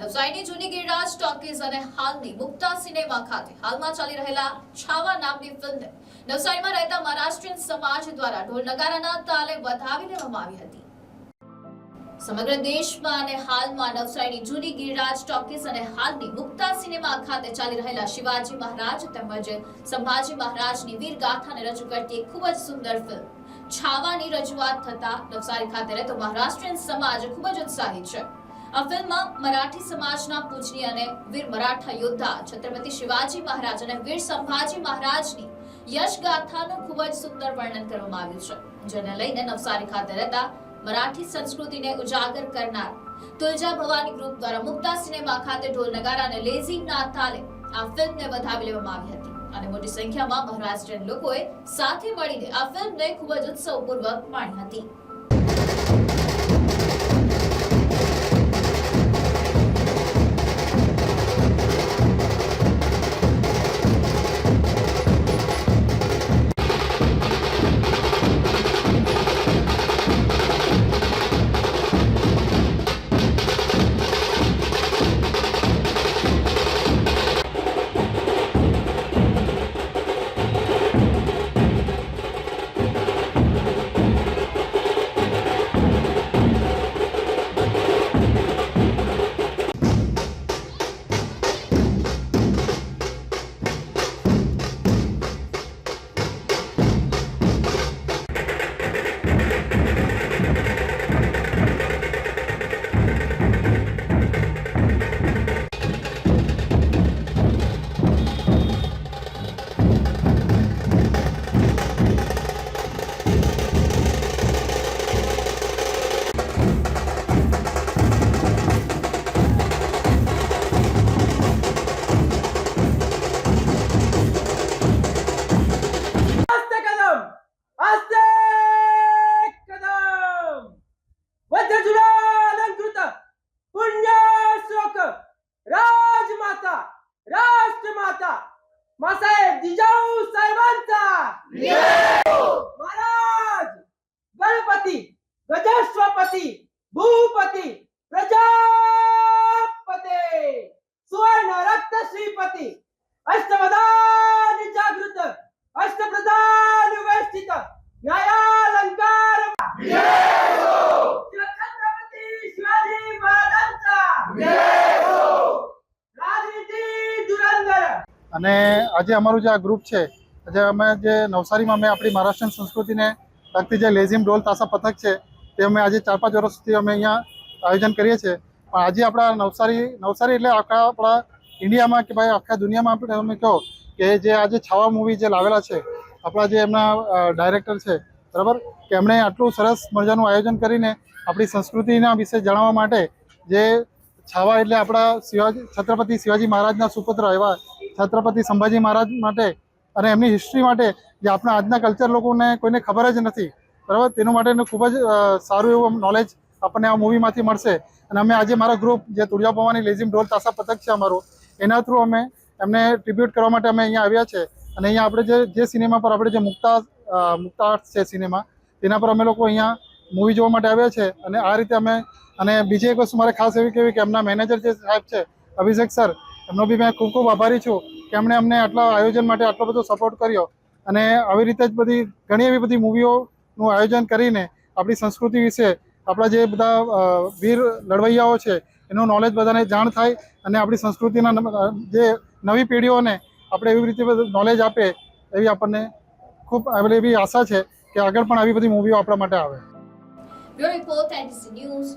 નવસારીની જૂની ગિરિરાજ ટોકીઝ અને હાલની મુક્તા સિનેમા ખાતે હાલમાં ચાલી રહેલા છાવા નામની ફિલ્મને નવસારીમાં રહેતા મહારાષ્ટ્રીયન સમાજ દ્વારા ઢોલ નગારાના તાલે વધાવી લેવામાં આવી હતી. સમગ્ર દેશમાં અને હાલમાં નવસારીની જૂની ગિરિરાજ ટોકીઝ અને હાલની મુક્તા સિનેમા ખાતે ચાલી રહેલા શિવાજી મહારાજ તેમજ સંભાજી મહારાજની વીર ગાથાને રજૂ કરતી ખૂબ જ સુંદર ફિલ્મ છાવાની રજૂઆત થતા નવસારી ખાતે રહેતો મહારાષ્ટ્રીયન સમાજ ખૂબ જ ઉત્સાહિત છે. આ ફિલ્મમાં મરાઠી સમાજના પૂજનીય અને વીર મરાઠા યોદ્ધા છત્રપતિ શિવાજી મહારાજ અને વીર સંભાજી મહારાજની યશ ગાથાનું ખૂબ જ સુંદર વર્ણન કરવામાં આવ્યું છે, જેને લઈને નવસારી ખાતે રહેતા મરાઠી સંસ્કૃતિને ઉજાગર કરનાર તુલજા ભવાની ગ્રુપ દ્વારા મુક્તા સિનેમા ખાતે ઢોલ નગારા અને લેઝીમના તાલે આ ફિલ્મને વધાવી લેવામાં આવી હતી. અને મોટી સંખ્યામાં મહારાષ્ટ્રીયન લોકોએ સાથે મળીને આ ફિલ્મને ખૂબ જ ઉત્સવપૂર્વક માણી હતી. कदम वज्रजुला अलंकृत पुण्य श्लोक राजमाता! राष्ट्रमाता! मासाहेब जिजाऊ साहेबांचा! महाराज! गणपती! गजस्वपती! भूपती! प्रजापते! सुवर्ण रक्त श्रीपती! अष्टवदान जागृत ಅಷ್ಟಪ್ರಧಾನ ವ್ಯವಸ್ಥಿತ ನ್ಯಾಯಾಲಂಕಾರ ಛತ್ರಪತಿ ಶಿವಾಜಿ ಮಹಾರಾಜ રાજનીતિ ધુરંધર અને આજે અમારું જે આ ગ્રુપ છે આજે અમે જે નવસારીમાં અમે આપણી મહારાષ્ટ્રીયન સંસ્કૃતિને લગતી જે લેઝિમ ઢોલ તાસા પથક છે તે અમે આજે ચાર પાંચ વર્ષ સુધી અમે અહીંયા આયોજન કરીએ છીએ. પણ આજે આપણા નવસારી નવસારી એટલે આખા આપણા ઇન્ડિયામાં કે ભાઈ આખા દુનિયામાં આપણે તમે કહો કે જે આજે છાવા મૂવી જે લાવેલા છે, આપણા જે એમના ડાયરેક્ટર છે, બરાબર? કે એમણે આટલું સરસ મજાનું આયોજન કરીને આપણી સંસ્કૃતિના વિશે જણાવવા માટે જે છાવા એટલે આપણા શિવાજી, છત્રપતિ શિવાજી મહારાજના સુપુત્ર એવા છત્રપતિ સંભાજી મહારાજ માટે અને એમની હિસ્ટ્રી માટે જે આપણા આજના કલ્ચર લોકોને કોઈને ખબર જ નથી, બરાબર? તેનું માટેનું ખૂબ જ સારું એવું નોલેજ આપણને આ મૂવીમાંથી મળશે. અને અમે આજે મારા ગ્રુપ જે તુળજા ભવાની લેઝિમ ઢોલ તાસા પથક છે અમારું, એના થ્રુ અમે એમને ટ્રિબ્યુટ કરવા માટે અમે અહીંયા આવ્યા છે. અને અહીંયા આપણે જે જે સિનેમા પર આપણે જે મુક્તા મુક્તા આર્ટ્સ છે સિનેમા તેના પર અમે લોકો અહીંયા મૂવી જોવા માટે આવ્યા છે. અને આ રીતે અમે, અને બીજી એક વસ્તુ મારે ખાસ એવી કહેવી કે એમના મેનેજર જે સાહેબ છે, અભિષેક સર, એમનો બી મેં ખૂબ ખૂબ આભારી છું કે એમણે અમને આટલા આયોજન માટે આટલો બધો સપોર્ટ કર્યો. અને આવી રીતે જ બધી, ઘણી એવી બધી મૂવીઓનું આયોજન કરીને આપણી સંસ્કૃતિ વિશે આપણા જે બધા વીર લડવૈયાઓ છે, એનું નોલેજ બધાને જાણ થાય અને આપણી સંસ્કૃતિના જે નવી પેઢીઓને આપણે એવી રીતે નોલેજ આપે એવી આપણને ખૂબ એવી આશા છે કે આગળ પણ આવી બધી મૂવીઓ આપણા માટે આવે. Bureau report news